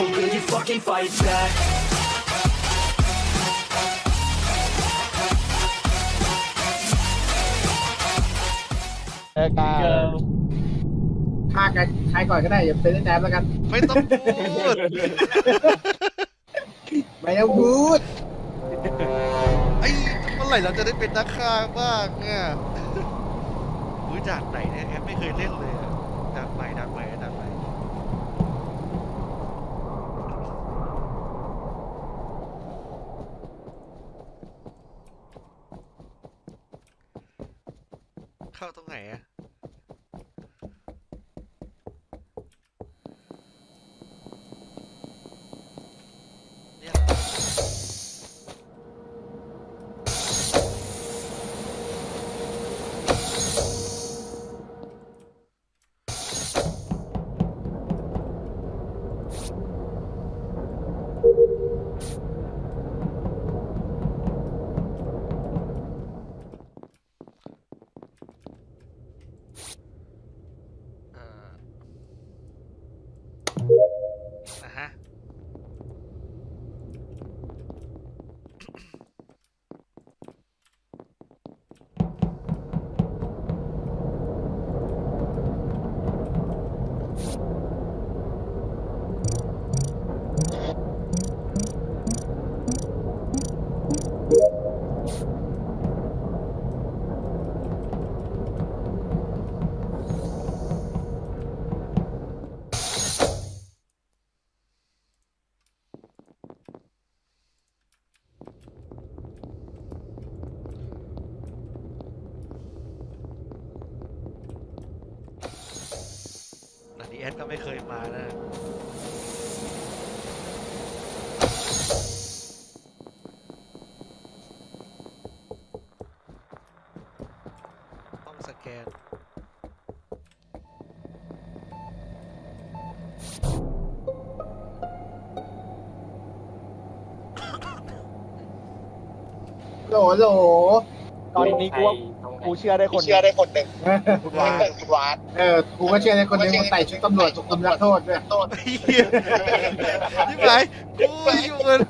Or will you fucking fight back? เออการฆ่ากันใครก่อนก็ได้อย่าเป็นแนบแล้วกัน ไม่ต้องพูดไม่ต้องพูดไอ้เมื่อไหร่เราจะได้เป็นนักฆ่าบ้างอะอุ้ยจากไหนเนี่ยแอปไม่เคยเล่นเลย อันนี้แอดก็ไม่เคยมานะต้องสแกนโหลโหลตอนนี้กูว่า กูเชื่อได้คนเชื่อได้คนหนึ่งคุณวาเป็นคุณวานเออกูก็เชื่อในคนหนึงมันใส่ชุดตำรวจถูกคุมรับโทษด้วยต้นไอ้เหี้ยนี่ไหมกูอยู่กัน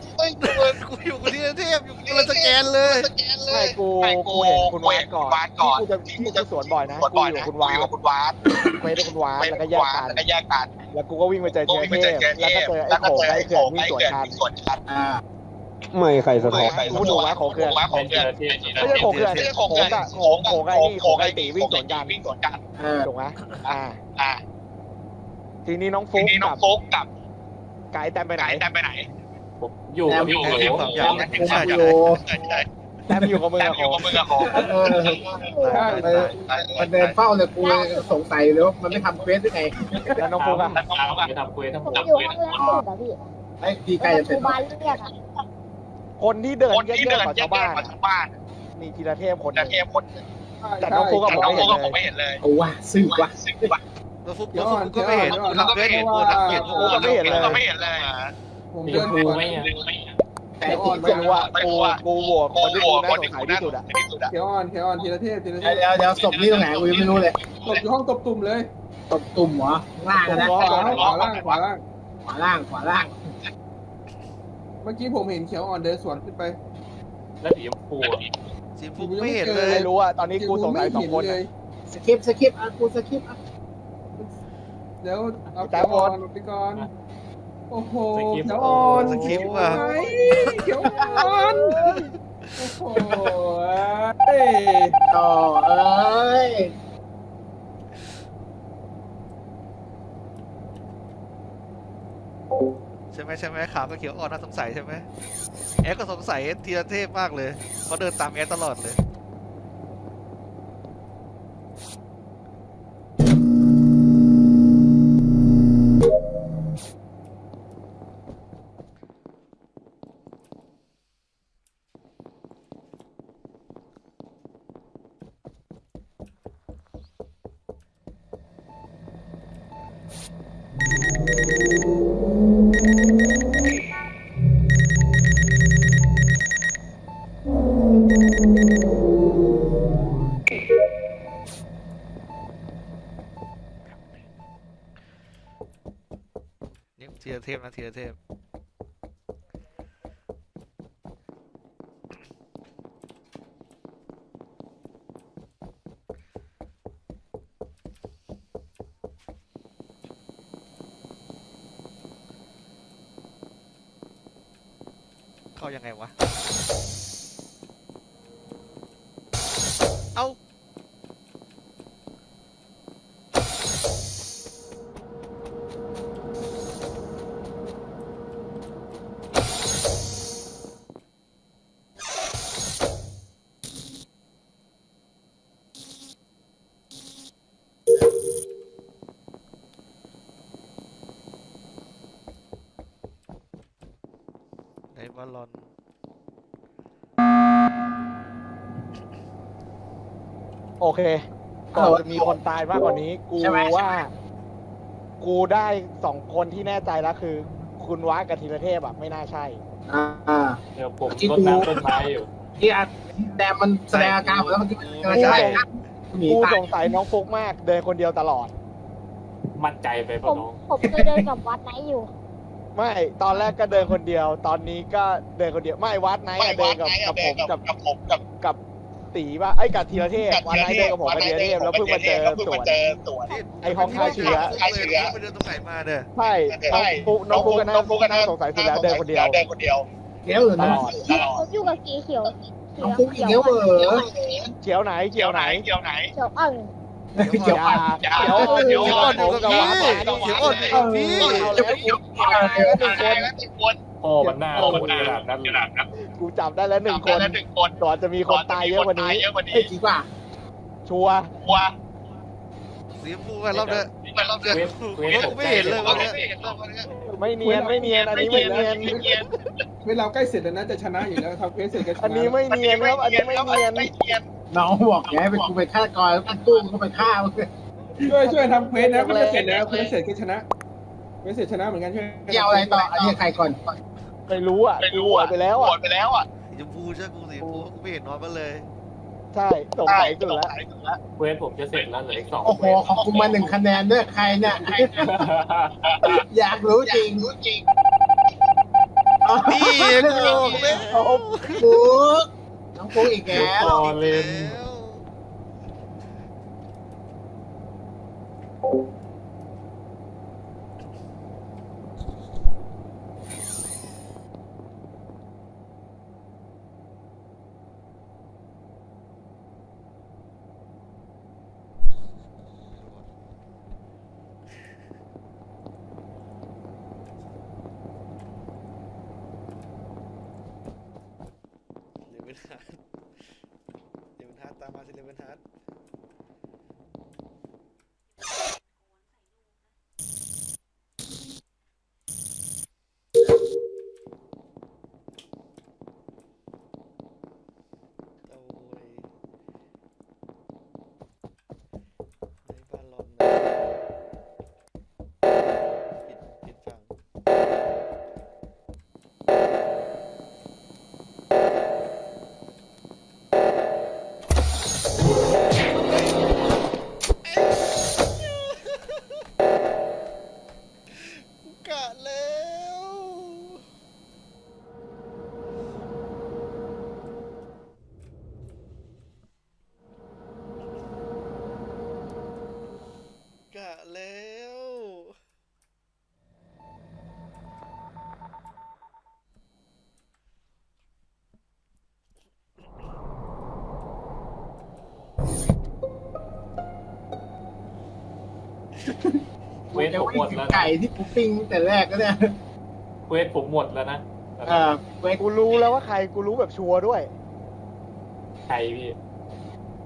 กูอยู่กันที่เทพอยู่กันสแกนเลยสแกนเลใช่ยกูกูเห็นคุณวานก่อนวานก่อนที่กูจะที่กูจะสวนบ่อยนะกดกูบ่อยอยู่นะคุณวานอยู่คุณวานเควสคุณวานไม่แล้วคุก็ณแยกวานกันแล้วก็แยกกันแล้วกูก็วิ่งไปเจอโอ้เจยไม่เทเจอพเจอแล้วก็เจอไอ้แล้วโขก็งเจอไอ้ไอ้เขื่เขื่ออนนวิ่งสวนกันวิ่งสวนกันอ่า ไม่ใครสะท้อนกูดูว่าของเขื่อนว่าของเขื่อนไม่ใช่โขงเขื่อนไม่ใช่โขของงเขื่อนอะโขงโขงไอ้นี่โขงไอ้ตีวิ่งสวนกันวิ่งสวนกันเออถูกไหมอ่าอ่าทีนี้น้องทีฟุ๊กนี้น้อกังบโฟกกับไก่แต้มไปไหนไก่แต่ไปไหนอยู่แนบอยู่แนบอยู่ความแนยาวบนะกูใช่ขับใช่อยู่ใช่ใช่แต้มอยู่กับมือแต่กับอยู่ขกัอบงมือกับของเออมันมันเดินเฝ้าเลยกูสงสัยเลยว่ามันไม่ทำเควสได้ไงแล้วน้องฟุ๊กอะแล้วน้องโฟกอะไปทำคุยทั้งหมผมดอยู่ห้องล่างสุดอะพี่ไอ้ทีใกล้จะเสร็จครูบาเรียกอะ คนที่เดินคนเยที่อะเดินๆกว่าแยชากวบ้านกว่าชาวบ้านมีธีรเทพคนหแต่นึ่งเทียมคนหนึ่งแต่น้องฟุ๊กแต่กับผมน้องไม่โฟเห็นกเลยกับผมไม่เห็นเลยโอ้ว่ะซึ้งว่ะซึ่งว่าแล้วฟุกแล้วฟุกก็ไม่เห็นกูทำเวทเห็นกูทำเกียรติกูก็ไม่เห็นเลยก็ไม่เห็นเลยผมมีเดินครูก่อนไหมอะแต่ไอ้ที่ที่กูว่ากูกูโหวตคนที่กูน่าสงสัยที่สุดอะที่สุดอะเขียวอ่อนเขียวอ่อนทีละเทพทีละเทเดี๋ยวพเดี๋ยวเดี๋ยวศพนี่ตรงไหนกูยังไม่รู้เลยตบอยู่ห้องตบตุ่มเลยตบตุ่มเหรอล่างนะขวาขวาล่างขวาล่างขวาล่างขวาล่างเมื่อกี้ผมเห็นเขียวอ่อนเดินสวนขึ้นไปแล้วสีชมพูอะสีฟุกไม่เห็นเลย ไม่รู้อะตอนนี้กูสงสัยสองคนเลอะยสคริปต์สคริปต์อะกูสคริปต์อะเดี๋ยวเอาแต้เขียมวหมดอ่อนไปก่อนโอ้โหสคริปต์เขียวอ่อนสคริปต์ว่ะ ไหนเขียวอ่อนโอ้โหเอ้ย ต่อเอ้ย ช่ไหมใช่ไหมขาวก็เขียวอ่อนน่าสงสัยใช่ไหมแอดก็สงสัยทีละเทพมากเลยเขาเดินตามแอดตลอดเลย เทพนะทีละเทพ เข้ายังไงวะ เอ้า ในบอลลอน โอ เคก่อนจะมีคนตายมากกว่านี้ กูใช่ไหมว่ากูได้สองคนที่แน่ใจแล้วคือ คุณว้ากับธีรเทพอะไม่น่าใช่ อ่า เดี๋ยวผมรดน้ำต้นไม้อยู่ ที่อัดแต่มันแสดงอาการหมดแล้วมันกำลังจะได้หนีกูตายสงสัยน้องฟุกมาก เดินคนเดียวตลอด มั่นใจไปผป่ะมน้อง ผมเคยเดินกับวัดไหนอยู่ ไม่ตอนแรกก็เดินคนเดียว ตอนนี้ก็เดินคนเดียว ไม่วัดไนท์อะเดินกับกับผมกับกับผมกับกับ ตีป่ะไอ้ยกับธีรเทพวัดไนท์เดินกับผมกับธีรเทพแล้วเพิ่งมาเจอสวนไอ้ห้องฆ่าเชื้อฆ่าเชื้อไปเดินตรงไหนมาเนี่ยใช่น้องฟุกน้องฟุกก็น่าฟุกก็น่าสงสัยสุดแล้วเดินคนเดียวเดี๋ยวหรือตนะลอดผมอยู่กับสีเขียวเขีน้องยวฟุกอีกแล้วเหรอเขียวไหนเขียวไหนเขียวอ่อนเกี่ยวอย่ากับเขียวเขียวเขียวอ่อนอยู่ผมกับกับพี่วัดเขียวอ่อนอยู่กับพี่เอาแล้วกูตายแล้วหนึ่งคน พ่อมันหน้าโหดขนาดนั้นเลยกูจับได้แล้วหนึ่งคนก่อนจะมีคนตายเยอะกว่านี้ไอ้จริงป่ะชัวร์สีชมพูกันรอบเด้อเวฟเวฟผมไม่เห็นเลยวันเนี้ยไม่เนียนไม่เนียนอันนี้ไม่เนียนเวลาใกล้เสร็จแล้วนะจะชนะอยู่แล้วทำเควสเสร็จก็ชนะอันนี้ไม่เนียนครับอันนี้ไม่เนียนน้องบอกอย่าให้เป็นกูเป็นฆาตกรแล้วกูตู้กูไปฆ่ามึงช่วยช่วยทำเควสนะเควสเสร็จแล้วเควสเสร็จก็ชนะเควสเสร็จชนะเหมือนกันช่วยเกี่ยวอะไรต่ออันนี้ใครก่อน ไม่รู้อะกูโหวตไปแล้วอะสีชมพูใช่กูสีชมพูกูไม่เห็นนอนมาเลย ใช่สงสัยสุดแล้วเวฟผมจะเสร็จแล้วเหลืออีกสองโอ้โหของกูมาหนึ่งคะแนนด้วยใครเนี่ยอยากรู้จริงรู้จริงนี่กูบอกแล้วเอาฟุกน้องฟุกอีกแล้วพอเลน เวฟผมหมดแล้วนะไก่ที่กูปิ้งตั้งแต่แรกก็เนี่ยเวฟผมหมดแล้วนะเออเว้ยกูรู้แล้วว่าใครกูรู้แบบชัวร์ด้วย ใครพี่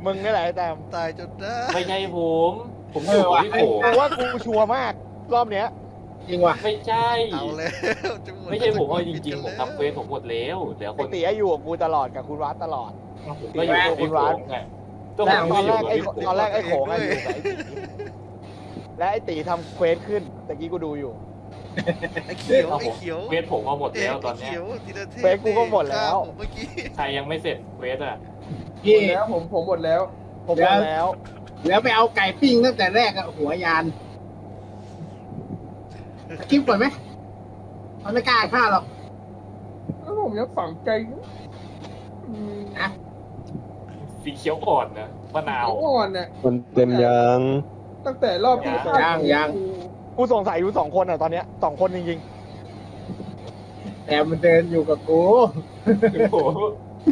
มึงนี่แหละแต่ตายจนได้ไม่ใช่ผม ผมอยู่กับพี่โผกูว่ากูชัวร์มาก รอบเนี้ย จริงว่ะไม่ใช่ เอาแล้วจะหดไม่ใช่ผมว่าจริงๆจะผมทำเฟซผมหมดแล้วเหลือคไอ้นตีไอ้อยู่กับกูตลอดกับคุณวัดตลอด ผมก็อยู่กับพี่โผไง ก็ผมตก็อนอแรยู่กกับไอ้พี่โผตอนแรกไอ้โขงอะอยู่กับไอ้ตีและไอ้ตีทำเควสขึ้นตะกี้กูดูอยู่ ไอ้เขียวไอ้เขียวเฟซผมก็หมดแล้วตอนไอ้เนี้ยเขียวทีละเทพเฟซกูก็หมดแล้วฆ่าผมเมื่อกี้ใครยังไม่เสร็จเฟซอะหมพี่ดแล้วผมผมหมดแล้ว ผมบอกแล้ว แล้วไปเอาไก่ปิ้งตั้งแต่แรกอะหัวยานสกิปก่อนไหมมันไม่กล้าฆ่าหรอกแล้วผมยังฝังใจอืม สีเขียวอ่อนนะมะนาวอ่อนน่ะมันเต็มยังตั้งแต่รอบที่ยังยัง กูสงสัยอยู่สองคนอะตอนเนี้ยสองคนจริงแต่มันเดินอยู่กับกูโอ้โห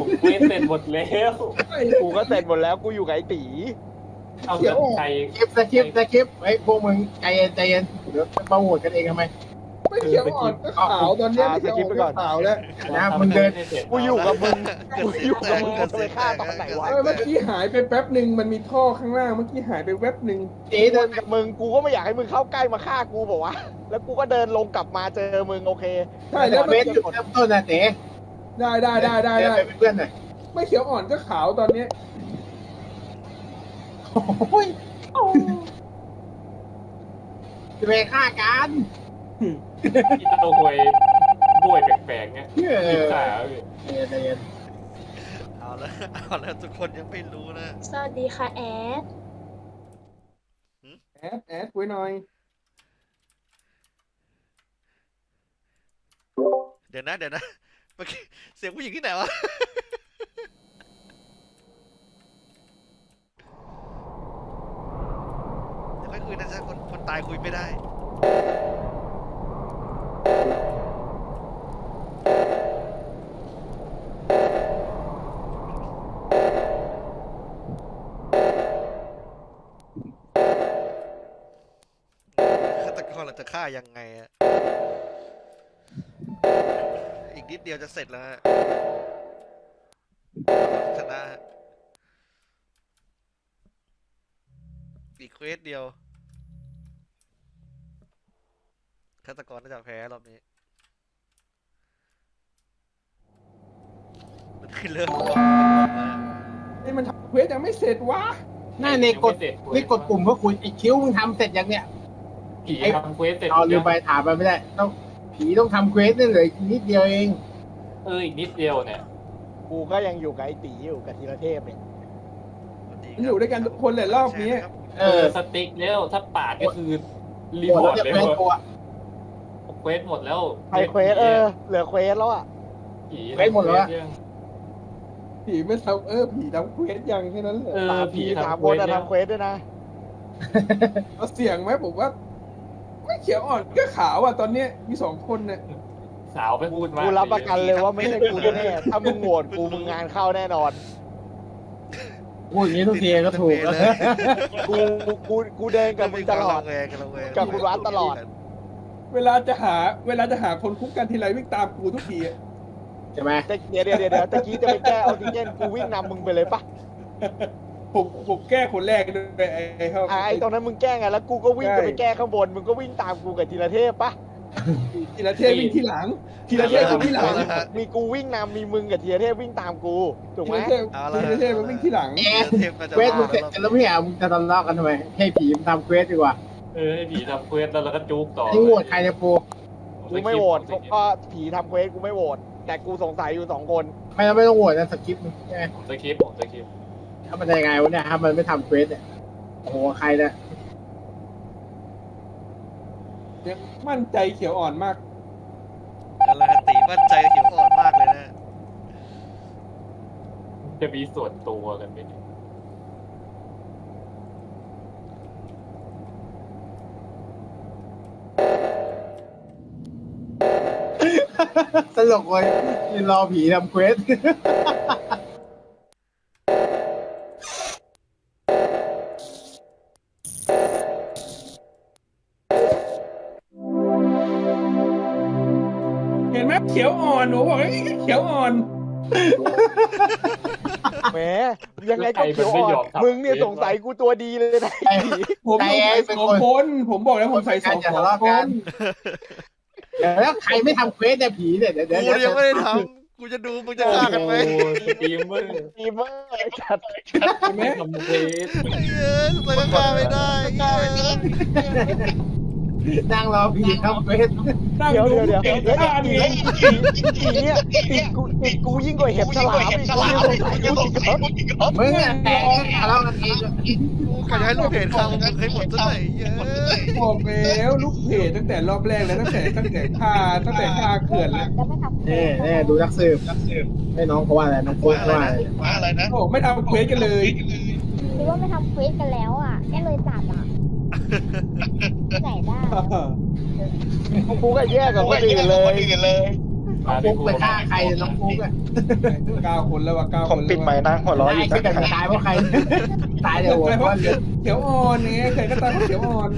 ผมเควสเสร็จหมดแล้วๆกูก็เสร็จหมดแล้วกูอยู่กับไอ้ตีเอาแต่ใครคลิปสคริปต์สคริปต์ไอ้ยพวกมึงใจเย็นใจเย็นเดี๋ยวมาโหวตกันเองทำไม ไม่เขียวอ่อนก็ขาวตอนเนี้ยไม่เขียวอ่อนก็ขาวแล้วนะมึงเดินกูอยู่กับมึงกูอยู่กับมึงจะไปฆ่าตอนไหนวะเออเมื่อกี้หายไปแป๊บหนึ่งมันมีท่อข้างล่างเมื่อกี้หายไปแป๊บหนึ่งเจ๊เดินกับมึงกูก็ไม่อยากให้มึงเข้าใกล้มาฆ่ากูบอกว่าแล้วกูก็เดินลงกลับมาเจอมึงโอเคใช่แล้วเวไม่ทจุดเริ่มต้นนะเจ๊ได้ได้ได้ได้เดินได้ไปเป็นเพื่อนหน่อยไม่เขียวอ่อนก็ขาวตอนเนี้ยโอ้ยจะไปฆ่ากัน ที่เต้าหวยบ้วยแปลกๆเนี่ยเอหยิบอขาเลยใจเย็นใจเย็นเอาละเอาละทุกคนยังไม่รู้นะ สวัสดีค่ะแอดแอดแอดไว้หน่อย เดี๋ยวนะ เดี๋ยวนะเมื่อกี้เสียงผู้หญิงที่ไหนวะ เดี๋ยวค่อยคุยนะจ๊ะคนคนตายคุยไม่ได้ ฆาตกรเราจะฆ่ายังไงอะอีกนิดเดียวจะเสร็จแล้วฮะชนะฮะอีกเควสเดียวฆาตกรน่าจะแพ้รอบนี้ มันขึ้นเริ่มก่อนมาไอ้มันทำเควสยังไม่เสร็จวะหน้าในกดนี่กดปุ่มเพื่อคุยไอ้คิ้วมึงทำเสร็จยังเนี่ยผีทำเควสเสร็จเอาลืมไปถามไปไม่ได้ ต้องผีต้องทำเควสนี่เหลยนิดเดียวเอง เอออีกนิดเดียวเนี่ย กูก็ยังอยู่กับไอ้ตีอยู่กับธีรเทพเนี่ยสวัสดีมันอยู่ด้วยกันทุกคนแหละรอบนี้แชร์ะคเอเอออสติ๊กแล้วถ้าปาดก็คือรีหมดพอแล้วร์ตจะเลยเป็นหมดตัว เควสหมดแล้วไอเควสเออ เหลือเควสแล้วอะ ผีเควสหมดแล้วอะยังผีไม่ทำเออผีทำเควสยังแค่นั้นแหละเออสามผีผีสามทำคเควสนอะยังทำเควสด้วยนะเอาเสียงไหมผมว่า ไม่เขียวอ่อนก็ขาวอะตอนเนี้ยมีสองคนเนี่ยสาวไปพูดมากูรับประกันเลยว่าไม่ใช่กูแน่ๆถ้ามึงโหวตกูมึงงานเข้าแน่นอน พูดอย่างนี้ทุกทีก็ถูกเลยกูกูกูเดินกับมึงตลอดระแวงกันระแวงกับคุณวัดตลอด เวลาจะหา เวลาจะหาคนคุกกันทีไรวิ่งตามกูทุกทีอะใช่ไหมแต่เดี๋ยวเดี๋ยวเดี๋ยวเดี๋ยวตะกี้จะไปแก้ออกซิเจนกูวิ่งนำมึงไปเลยปะผมผมแก้คนแรกด้วยไอ้ไอ้เขาอะไอ้ตรงนั้นมึงแก้ไงแล้วกูก็วิ่งจะไปแก้ข้างบนมึงก็วิ่งตามกูกับธีรเทพปะทีละเทพวิ่งที่หลัง ทีละเทพวิ่งที่หลังมีกูวิ่งนำมีมึงกับธีรเทพวิ่งตามกูถูกทีไหมละเทพทีละเทพมันวิ่งที่หลังเอ๊ะเทพน่าจะเควสมึมางเสร็จกันแล้วไม่เหรอมึงจะทะเลาะกันทำไมให้ผีมันทำเควสดีกว่า เออให้ผีทำเควสแล้วเราก็จุกต่อนี่โหวตใครเนี่ยปูกูไม่โหวตเพราะผีทำเควสกูไม่โหวตแต่กูสงสัยอยู่สองคนไม่ต้องไม่ต้องโหวตนะสคริปต์มึงใช่ไหมผมสคริปต์ผมสคริปต์ถ้ามันจะยังไงวะเนี่ยถ้ามันไม่ทำเควสเนี่ยโอ้โหใครเนี่ยยังมั่นใจเขียวอ่อนมากอะไรฮะตีมั่นใจเขียวอ่อนมากเลยนะ จะมีส่วนตัวกันไหมเนี่ย ตลกเลยยืนรอผีทำเควส เห็นไหมเขียวอ่อนหนูบอกไอ้ยเขียวอ่อน แหมยังไงก็เขียวอ่อนมึงเนี่ยสงสัยกูตัวดีเลยนะไอ้ผีผมสงสัยสองคน ผมบอกแล้วผมใส่สองอย่าคทะเลาะกันน เดี๋ยวแล้วใครไม่ทำเควสเนี่ยผีเนี่ยเดี๋ยวเดี๋ยวกูเดี๋ยวยังไม่ได้ทำกูจะดูมึงจะฆ่ากันไหมโอ้โหสตรีมเมอร์ดีมากไอ้สัตว์เห็นไหมทำเควสเอ้ยเลยก็ฆ่าไม่ได้เอ้ย นั่งรอผีทำเฟสนั่งเดี๋ยวเดี๋ยวเดี๋ยวเก่งเฮ้ยท่านี้ตีเนี่ยติดกูติดกูยิ่งกว่าเห็บฉลามอีกกูสงสัยกูติดเหรอมึงอะแต่ทะเลาะกันเองกูกะจะให้ลูกเพจเขามึงให้หมดซะหน่อยเย้ยบอกแล้วลูกเพจตั้งแต่รอบแรกแล้วตั้งแต่ตั้งแต่ค่าตั้งแต่ค่าเขื่อนแล้วจะไม่ทำเน่เน่ดูนักสืบให้น้องเขาว่าอะไรน้องโค้ชว่าอะไรว่าอะไรนะโอ้ไม่ทำเควสกันเลยคิดว่าไม่ทำเควสกันแล้วอะก็เลยจัดอะ ไหนได้กูก็แย่กับคนอื่นเลยน้องฟุกไปฆ่าใครน้องฟุกอะเก้าคนแล้วว่ะเก้าผมปิดไม้นะหัวเร้อนอยู่คิดแต่ตายเพราะใคร ตายเดี๋ยวหัวแต่เพก้อราะนเลยเขียวอ่อนไงเคยก็ตายเพราะเขียวอ่อน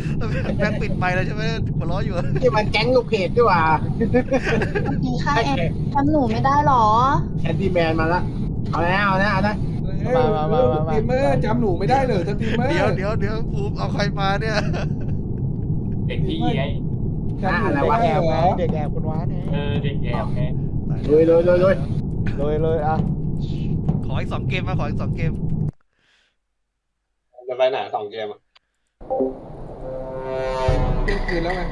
แม่งปิดไปแล้วใช่ไหมหัวเราะอยู่ที่มันแก๊งลูกเพจด้วยว่ะกินข้าวแอมทำหนูไม่ได้หรอแอนดี้แมนมาละเอาแล้วเอาแล้วเอาแล้วมามามามาสตรีมเมอร์จำหนูไม่ได้เลยสตรีมเมอร์เดี๋ยวเดี๋ยวเดี๋ยวภูมิเอาใครมาเนี่ยเด็กที่ไงจำหนูเด็ไม่กได้แอบเหรไงอเด็กแอบคุณว้าไงเออเด็กแอบไงลุยลุยลุยลุย เลยเลยอะขออีกสองเกมมาขออีกสองเกม จะไปไหนสองเกมอะเที่ยงคืนแล้วไง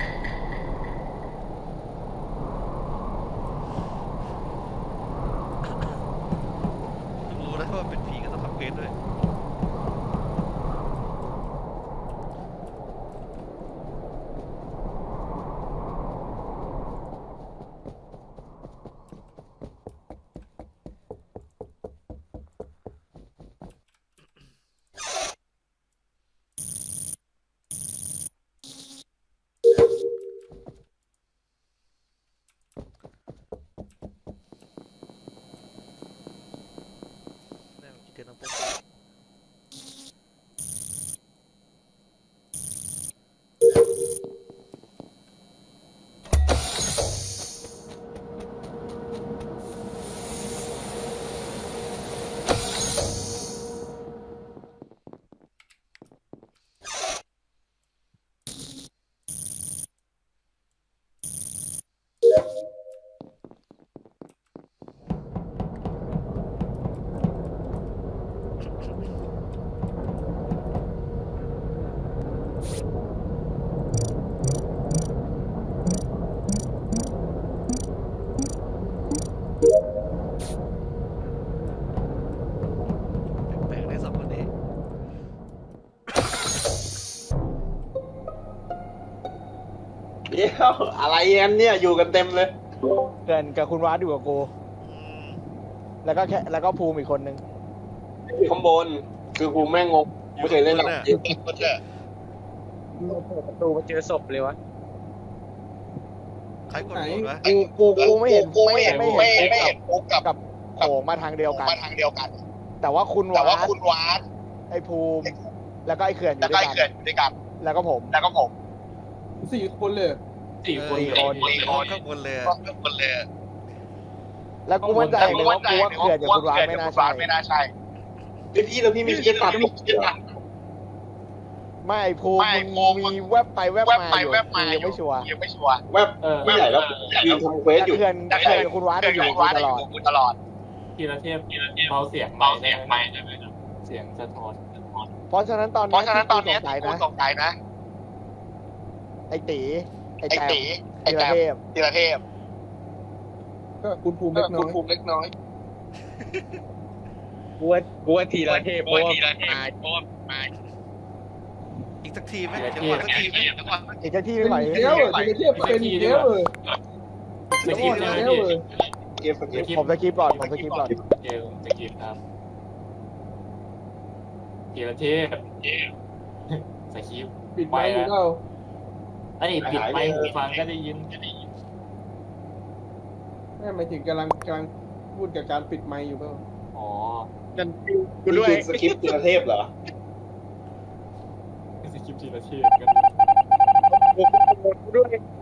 เดี๋ยวอะไรกันเนี่ยอยู่กันเต็มเลย เกินกับคุณว้าอยู่กับกูอืมแล้วก็แค่แล้วก็ภูมิอีกคนนึงอยู่ข้างบนคือกูแม่งงงไม่เคยเล่นหรอกอยู่ประตูมาเจอศพเลยวะใครกดโหวตวะกูกูกูไม่เห็นไม่ไม่ไม่เห็นไม่เห็นปุ๊บกับกับโผล่มาทางเดียวกันมาทางเดียวกัน แต่ว่าคุณแต่ว้าว่าคุณวาดไอ้ภูมิ แล้วก็ไอ้เขื่อนอแล้วยู่ก็ด้วยไอ้กัเขื่อนนอยู่ด้วยกันแล้วก็ผมแล้วก็ผมสี่คนเลย สี่คนสี่เลยคนสี่คน ข้างบนเลยอะก็ทุกคนเลยแล้วกูมั่นใจแต่เลกูยว่าว่ากูว่าเขื่อนกับคุณว้าไม่น่าใช่ไม่น่าใช่พี่พี่แล้วพี่มีเกียร์ตัดเกียร์ตัดไม่ไอ้ภูมิไม่มึงภูมิมีแวบไปแวบแวบมาไปอยู่แวบมากูยังไม่ชัวร์ยังไม่ชัวร์แวบเออไม่ใหญ่แล้วยืนทำเควสแต่อยู่เขื่อนเขื่อนกับคุณว้าเขื่จะอนอกัยู่บกับคุณกูวาดตอยู่ลอดกับกูตลอดทีละเทพเบาเสียงเบาเสียงไม่ใช่ไหมครับเสียงสะท้อนเพราะฉะนั้นตอนเพราะฉะนั้นตอนเนี้ยที่ที่กูกูสสงงสัสัยยนะนะ ไอ้ตี ไอ้ไอ้แต้มตีไอ้ธีรแต้มเทพธีรเทพก็คุณภูมิเล็กน้คุอณยภูมิเล็กน้อย กูว่ากูว่าทีละเทพเพโอ้ราะยว่าธีรเทพเพราะว่ามาอีกสักทีไหมเดี๋ยวก่อนสักทีไหมอีกที่เป็ไม่นไหวเดียวเลยเป็นเทียบเป็นเดียวเลยสกิปเดีเลยยวเลยเกมสเกมผมสกิปก่อนผมสกิปก่อนเกมสกิปครับทีละเทพสกิปปิดไม้อยู่เปล่า ไอ้ยปิดไมค์หูฟังก็ได้ยินแม่หมายถึงกำลังกำลังพูดกับการปิดไม้อยู่เปล่าอ๋อกูด้วยสคริปต์ธีรเทพเหรอสกิปทีละเทพกันโ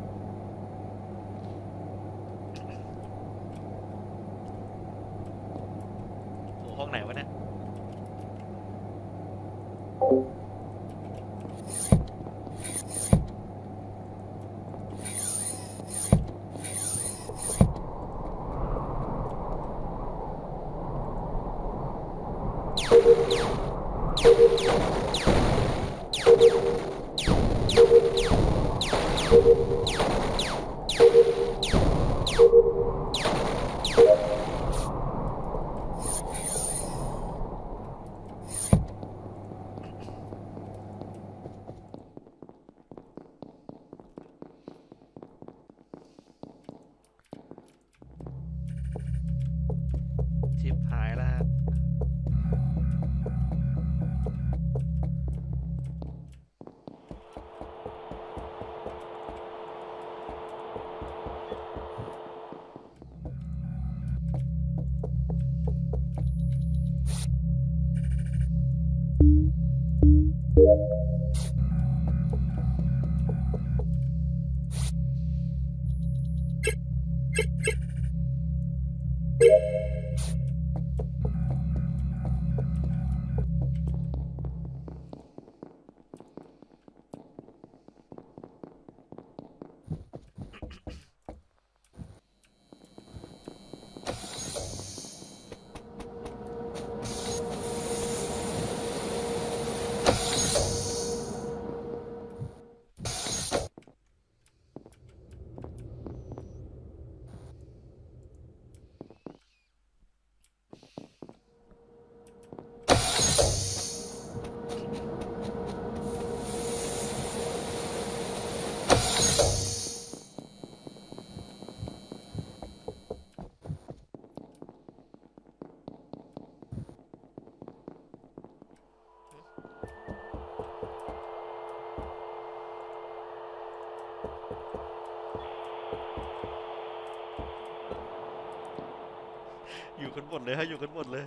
กันหมดเลยฮะอยู่กันหมดเลย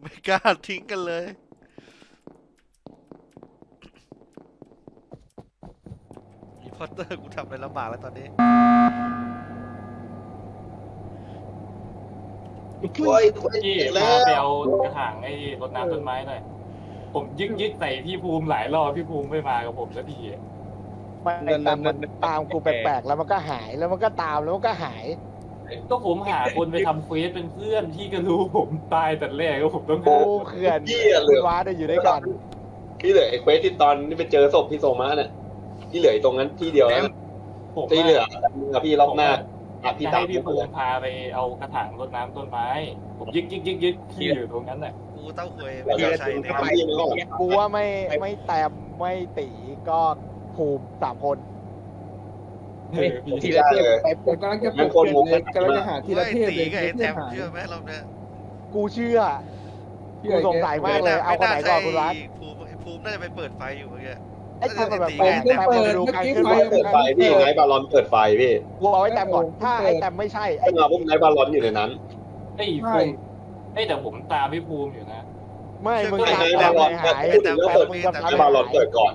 ไม่กล้าทิ้งกันเลย อีพอตเตอร์กูทำอะไรลำบากแล้วตอนนี้โอ้ยโอ้ยพี่แล้มาวไปเอากระถางไอ้รดน้ำต้นไม้หน่อย ผมยึกยึกใส่พี่ภูมิหลายรอบพี่ภูมิไม่มากับผมสักทีอะมันตามมันตามกูแปลกๆแล้วมันก็หายแล้วมันก็ตามแล้วมันก็หาย ก็ผมหาคนไปทำเควสเป็นเพื่อนพี่ก็รู้ผมตายแต่แรกก็ผมต้องกูหาเขื่อนพี่อะเหลืคุอณว้าได้อยู่ด้วยกันพี่เหลือไอ้เควสที่ตอนที่ไปเจอศพพี่โซมาเนี่ยพี่เหลือไอ้ตรงนั้นที่เดียวแล้วนะผมที่เหลือกับพี่รอบหน้าอะพี่จะตามให้พี่พี่ภูมิพาไปเอากระถางรดน้ำต้นไม้ ผมยึกยึกยึกยึกพี่อยู่ตรงนั้นแหละกูเต้าหวยเราไม่จะได้ใช้ถึงในทำพี่มันก็หรอกูว่าไม่ไม่แต้มไม่ตีก็ภูมิสามคนเออพี่ ทีละเทพผมกำลังจะมันคนมุกเลยกำลังจะหาทีละไอ้เทพตีเลยกับไอ้แทมหายเชื่อไหมรอบเนี้ยกูเชื่อกูสงสัยมากเลยเอาคนไหนก่อนคุณรัฐภูมิไอ้ภูมิน่าจะไปเปิดไฟอยู่เมื่อกี้ไอ้แต้มมันแบบตีแปลกไงแต้มมันดูการเคลื่อนไหวเปิดไฟพี่ไนท์บาลอนเปิดไฟพี่กูเอาไอ้แต้มก่อนถ้าไอ้แต้มไม่ใช่ไอ้ขึ้นมาปุ๊บไนท์บาลอนอยู่ในนั้นไอ้ภูมิไอ้แต่ผมตามพี่ภูมิอยู่นะ ไม่มึงไอ้ตามไนท์แต้บามลอนหายพูดถึงเรื่องเปิดมึงไนกับท์บาลอนเปิดก่อน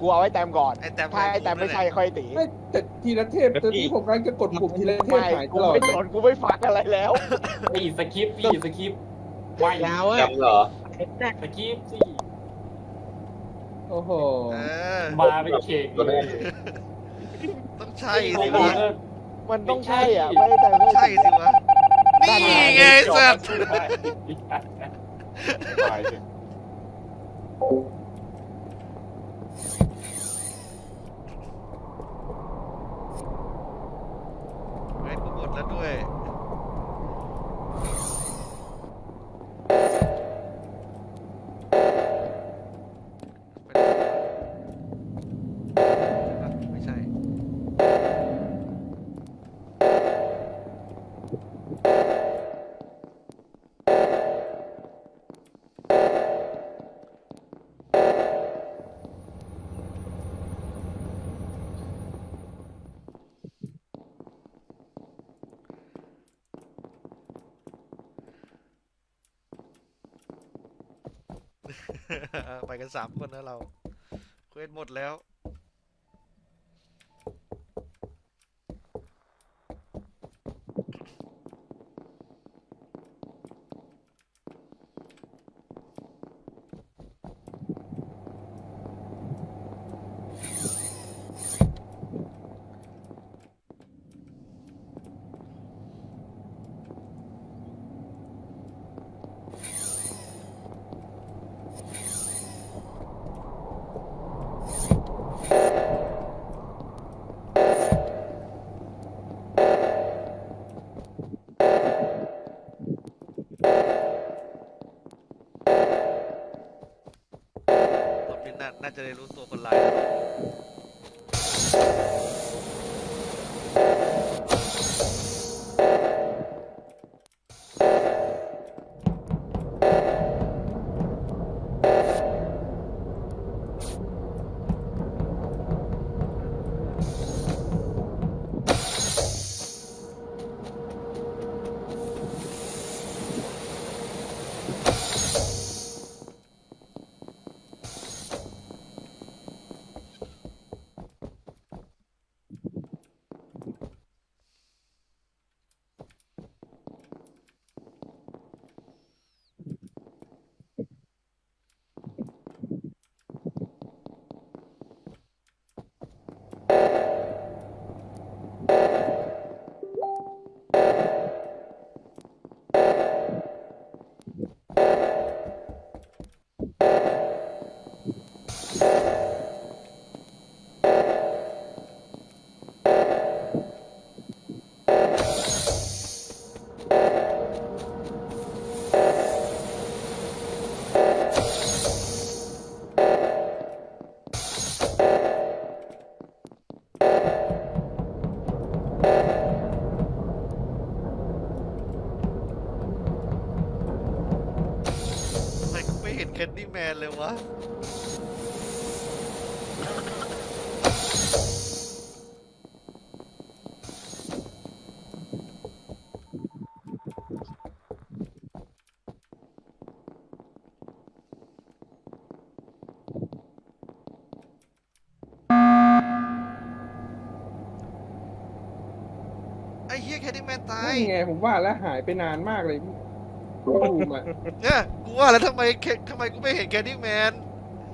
กูเอาไอ้แต้มก่อนไอ้แทมถ้าไอ้แต้มไม่ใช่ค่อยตีไม่แต่ทีละเทพตอนนี้ผมกำลังจะกดปุ่มทีละเทพไม่หายตกูลอดไม่สนกูไม่ฟังอะไรแล้วไอ้สคริปต์พี่สคริปต์ไวยาวจำเหรอสคริปต์สิโอ้โหเออมาเป็นเข่งตัวเลแรยกต้องใช่ไอ้สิภูวะมิก็มันต้องใช่อะไม่ได้แต่ไม่ใช่สิวะนี่ไงสัตว์ ไปสิ เฮ้ยกูหม ดแล้วด้วย ไปกันสามคนนะเราเควสหมดแล้วรอบ นี้น่าน่าจะได้รู้ตัวคนร้ายแล้ว ห็นแคดดี้แมนเลยวะ ไอ้เฮียแคนดี้แมนตาย นี่ไงผมว่าแล้วหายไปนานมากเลย พี่ภูมิอะเนี่ยกูว่าแล้วทำไมแคทำไมกูไม่เห็นแคนดี้แมน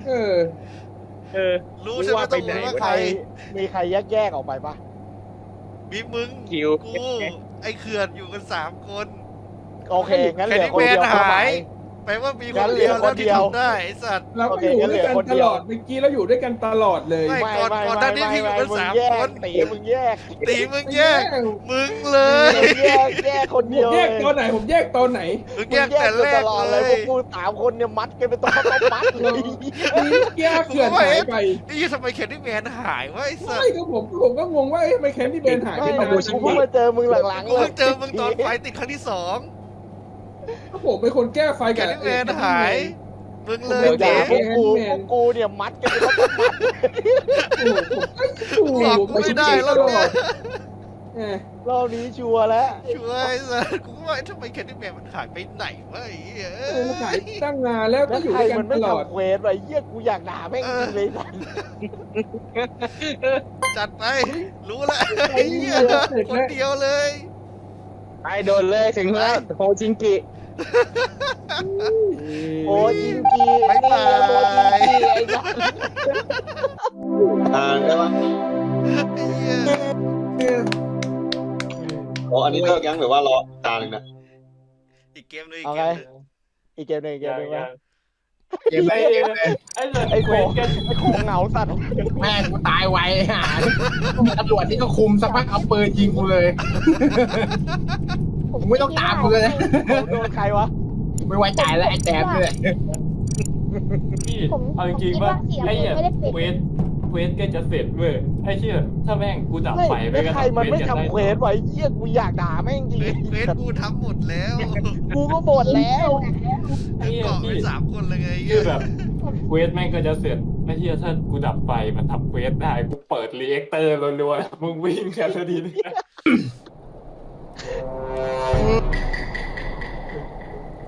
เออ เออรู้ใช่ไหมว่าต้ไปองไหนรู้ว่าวะใคร มีใครแยกแยกๆออกไปปะมีมึง คิว กู ไอ้เขื่อนอยู่กันสามคน โอเคงั้นเหลือคนเดียวแคนดี้แมนเข้าไปหาย แปลว่ามีคงั้นนเหลืเดียอวคแล้วนที่เดียว ทำได้ไอ้สัตว์เราก็โอเคอยู่งั้นเหลืด้วยอกันคนเดีตยวลอดเมื่อกี้เราอยู่ด้วยกันตลอดเลยไม่ก่อนไม่ก่อนหไม่น้านี้พี่อยู่กันมึงสามแยคกนตีมึงแยกตีมึงแยกมึงเลมึย งแยกแยกคนผเดียวมเลแยยกตอนไหนผมแยกตอนไหน มึงมึแยงกแยกแต่กันแรตกลอดเลเลยยพวกกูสามคนเนี่ยมัดกันเป็นตัวต้องมัดเลยนี่แยกเขื่อนหายไปนี่ทำไมแคนดี้แมนหายวะไอ้สัตไม่ว์ก็ผมผมก็งงว่าเอ๊ะทำไมแคนดี้แมนหายไปไม่ไหนกูเพิ่งมาเจอมึงหลังๆกูเลเพิ่ยงเจอมึงตอนไฟติดครั้งที่สอง ผมเป็นคนแก้ไฟแคกันนดี้แมนหายมึงเลเดี๋ยยวเก๋ด่าพวกกูพวกกูเนี่ยมัดกันเป็นตัวต้องมัดถูกหลอกกูไม่ได้แล้วเนี่ย เออรอบนี้ชัวร์แล้วช่วยไอ้สัตว์กูก็ว่าทำไมแคนดี้แมนมันหายไปไหนวะไอ้เหี้ยเออหายตั้งนานแล้วก็แล้วอยู่ใครด้วยกัมันนตไม่ลอดทำเควสไว้เยี่ยกูอยากด่าแม่งจริงเลยสัสจัดไป รู้แล้วไอ้เหี้ยคนเดียวเลยไปโดนเลยถึงแล้วโฮจิงกิ โอ้จิงกีบ๊ายบายโอ้จิงกีไอ้สัสทางได้ปะไอ้เหี้ยอ๋ออันนี้เลิกยังหรือว่ารอตาหนึ่งนะอีกเกมหนึงอีกเอาเกไงมหนึงอีกเกมหนึ่งอีกเกมหนึ่งไหมเกมไหนเกมไหนไอ้เรื่องไอ้โคเควสกันไอ้โคเหงาสัตว์แม่งกูตายไวหาตำรวจที่ก็คุมสักพักเอาปืนยิงกูเลย ผมไม่ต้องตามกูเลยโดนใครวะไม่ไว้ใจแล้วไอ้แต้มเลยพี่ผมเอาจริงผมคิดๆว่าว่าเสียงไอ้เนี่ยไม่ได้ปิดเควสเควสก็จะเสร็จเว้ยไอ้เชี่ยถ้าแม่งกูดับไม่ไฟไปแล้วก็ใครทำมันไม่กันด้ทำเควสไว้เยี่ยกูอยากด่าแม่งจริงเฟสเฟสกูทำหมดแล้วกูก็บ่นแล้ว ไอ้ถึงเหี้ยเกาะไปพี่สามคนเลยไงคือแบบเควสแม่งก็จะเสร็จไอ้เชี่ยถ้ากูดับไฟมันทำเควสได้กูเปิดรีแอคเตอร์รัวๆมึงวิ่งกันแล้วดีเนี่ย Thank you.